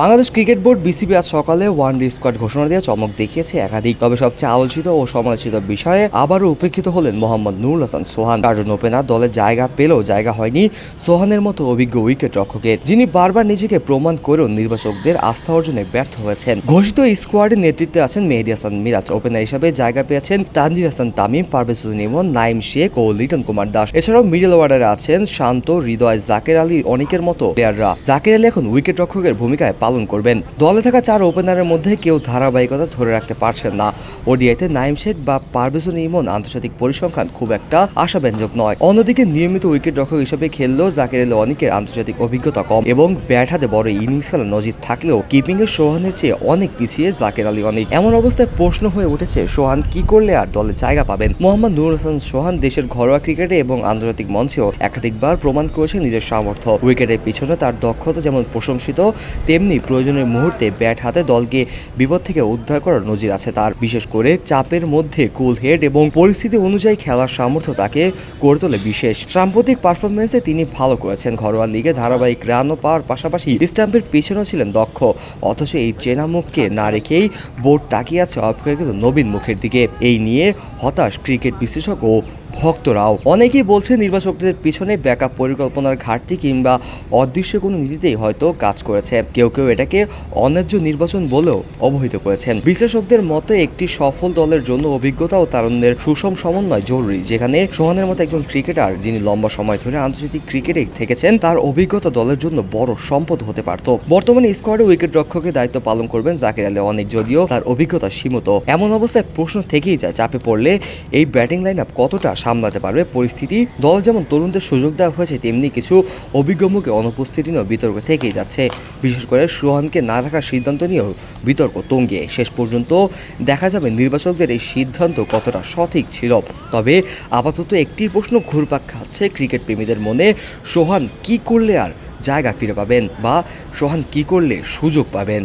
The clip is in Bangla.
বাংলাদেশ ক্রিকেট বোর্ড বিসিবি আজ সকালে ওয়ান ডে স্কোয়াড ঘোষণা দিয়ে চমক দেখিয়েছে একাধিক, তবে সবচেয়ে আলোচিত ও সমালোচিত বিষয়ে আবারও উপেক্ষিত হলেন মোহাম্মদ নুরুল হাসান সোহান। চারজন ওপেনার দলে জায়গা পেলেও জায়গা হয়নি সোহানের মতো অভিজ্ঞ উইকেট রক্ষকের যিনি বারবার নিজেকে প্রমাণ করেও নির্বাচকদের আস্থা অর্জনে ব্যর্থ হয়েছেন। ঘোষিত স্কোয়াডের নেতৃত্বে আছেন মেহেদি হাসান মিরাজ, ওপেনার হিসেবে জায়গা পেয়েছেন তানজিদ হাসান তামিম, পারভেজ ইমন নাইম শেখ ও লিটন কুমার দাস। এছাড়াও মিডল অর্ডারে আছেন শান্ত, হৃদয়, জাকের আলী অনেকের মতো প্লেয়াররা জাকের আলী এখন উইকেট রক্ষকের ভূমিকায় পালন করবেন। দলে থাকা চার ওপেনারের মধ্যে কেউ ধারাবাহিকতা ধরে রাখতে পারছেন না। ওডিআইতে নাইম শেখ বা পারভেজ ইমন আন্তর্জাতিক পরিসংখ্যান খুব একটা আশাব্যঞ্জক নয়। অন্যদিকে নিয়মিত উইকেট রক্ষক হিসেবে খেললেও জাকের অনেকের আন্তর্জাতিক অভিজ্ঞতা কম এবং ব্যাট হাতে বড় ইনিংস খেলার নজির থাকলেও কিপিং এর সোহানের চেয়ে অনেক পিছিয়ে জাকের আলী অনেক এমন অবস্থায় প্রশ্ন হয়ে উঠেছে, সোহান কি করলে আর দলে জায়গা পাবেন? মোহাম্মদ নুরুল হাসান সোহান দেশের ঘরোয়া ক্রিকেটে এবং আন্তর্জাতিক মঞ্চেও একাধিকবার প্রমাণ করেছে নিজের সামর্থ্য। উইকেটের পিছনে তার দক্ষতা যেমন প্রশংসিত, তেমনি প্রয়োজনের মুহূর্তে ব্যাট হাতে দলকে বিপদ থেকে উদ্ধার করার নজির আছে তার। বিশেষ করে চাপের মধ্যে কুল হেড এবং পরিস্থিতি অনুযায়ী খেলার সামর্থ্য তাকে করে তোলে বিশেষ। সাম্প্রতিক পারফরমেন্সে তিনি ভালো করেছেন। ঘরোয়া লিগে ধারাবাহিক রানও পাওয়ার পাশাপাশি স্ট্যাম্পের পিছনেও ছিলেন দক্ষ। অথচ এই চেনা মুখকে না রেখেই বোর্ড তাকিয়ে আছে অপেক্ষাকৃত নবীন মুখের দিকে। এই নিয়ে হতাশ ক্রিকেট বিশ্লেষক ও ভক্তরাও। অনেকেই বলছে নির্বাচকদের পিছনে ব্যাকআপ পরিকল্পনার ঘাটতি কিংবা অদৃশ্য কোনো নীতিতেই হয়তো কাজ করেছে। কেউ কেউ এটাকে অন্যায্য নির্বাচন বলেও অবহিত করেছেন। বিশ্লেষকদের মতে, একটি সফল দলের জন্য অভিজ্ঞতা ও তারুণ্যের সুষম সমন্বয় জরুরি, যেখানে সোহানের মতো একজন ক্রিকেটার যিনি লম্বা সময় ধরে আন্তর্জাতিক ক্রিকেটে থেকেছেন, তার অভিজ্ঞতা দলের জন্য বড় সম্পদ হতে পারত। বর্তমানে স্কোয়াডে উইকেট রক্ষকের দায়িত্ব পালন করবেন জাকির আলী অনেক, যদিও তার অভিজ্ঞতা সীমিত। এমন অবস্থায় প্রশ্ন থেকেই যায়, চাপে পড়লে এই ব্যাটিং লাইন আপ কতটা সামলাতে পারবে। পরিস্থিতি, দল যেমন তরুণদের সুযোগ দেওয়া হয়েছে, তেমনি কিছু অভিজ্ঞ মুখে অনুপস্থিতি নিয়েও বিতর্ক থেকেই যাচ্ছে। বিশেষ করে সোহানকে না রাখার সিদ্ধান্ত নিয়েও বিতর্ক তঙ্গে। শেষ পর্যন্ত দেখা যাবে নির্বাচকদের এই সিদ্ধান্ত কতটা সঠিক ছিল। তবে আপাতত একটি প্রশ্ন ঘুরপাক খাচ্ছে ক্রিকেট প্রেমীদের মনে। সোহান কি করলে আর জায়গা ফিরে পাবেন বা সোহান কি করলে সুযোগ পাবেন?